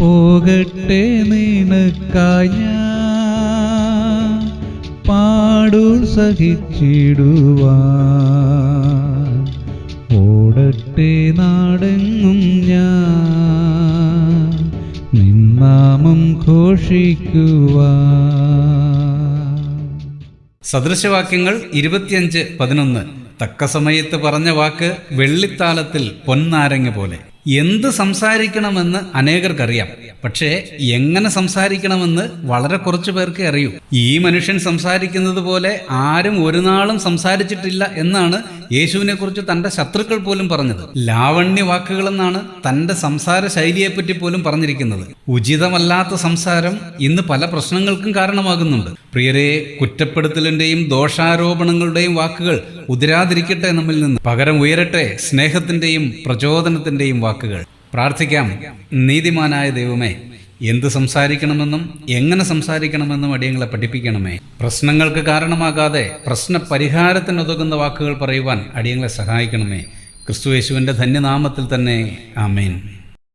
പോകട്ടെ നിനക്കായ. പാടു സഹിച്ചിടുവാ ഓടട്ടെ നാടെങ്ങും ഞാൻ. നിന്നാമം ഘോഷിക്കുക സദൃശവാക്യങ്ങൾ ഇരുപത്തിയഞ്ച് പതിനൊന്ന്. തക്ക സമയത്ത് പറഞ്ഞ വാക്ക് വെള്ളിത്താലത്തിൽ പൊന്നാരങ്ങ പോലെ. എന്ത് സംസാരിക്കണമെന്ന് അനേകർക്കറിയാം. പക്ഷേ എങ്ങനെ സംസാരിക്കണമെന്ന് വളരെ കുറച്ചു പേർക്ക് അറിയൂ. ഈ മനുഷ്യൻ സംസാരിക്കുന്നത് പോലെ ആരും ഒരു നാളും സംസാരിച്ചിട്ടില്ല എന്നാണ് യേശുവിനെ കുറിച്ച് തന്റെ ശത്രുക്കൾ പോലും പറഞ്ഞത്. ലാവണ്യ വാക്കുകളെന്നാണ് തന്റെ സംസാര ശൈലിയെപ്പറ്റി പോലും പറഞ്ഞിരിക്കുന്നത്. ഉചിതമല്ലാത്ത സംസാരം ഇന്ന് പല പ്രശ്നങ്ങൾക്കും കാരണമാകുന്നുണ്ട്. പ്രിയരെ കുറ്റപ്പെടുത്തലിന്റെയും ദോഷാരോപണങ്ങളുടെയും വാക്കുകൾ ഉതിരാതിരിക്കട്ടെ നമ്മിൽ നിന്ന്. പകരം ഉയരട്ടെ സ്നേഹത്തിന്റെയും പ്രചോദനത്തിന്റെയും വാക്കുകൾ. പ്രാർത്ഥിക്കാം. നീതിമാനായ ദൈവമേ എന്ത് സംസാരിക്കണമെന്നും എങ്ങനെ സംസാരിക്കണമെന്നും അടിയങ്ങളെ പഠിപ്പിക്കണമേ. പ്രശ്നങ്ങൾക്ക് കാരണമാകാതെ പ്രശ്ന പരിഹാരത്തിനുതകുന്ന വാക്കുകൾ പറയുവാൻ അടിയങ്ങളെ സഹായിക്കണമേ. ക്രിസ്തുയേശുവിന്റെ ധന്യനാമത്തിൽ തന്നെ. ആമേൻ.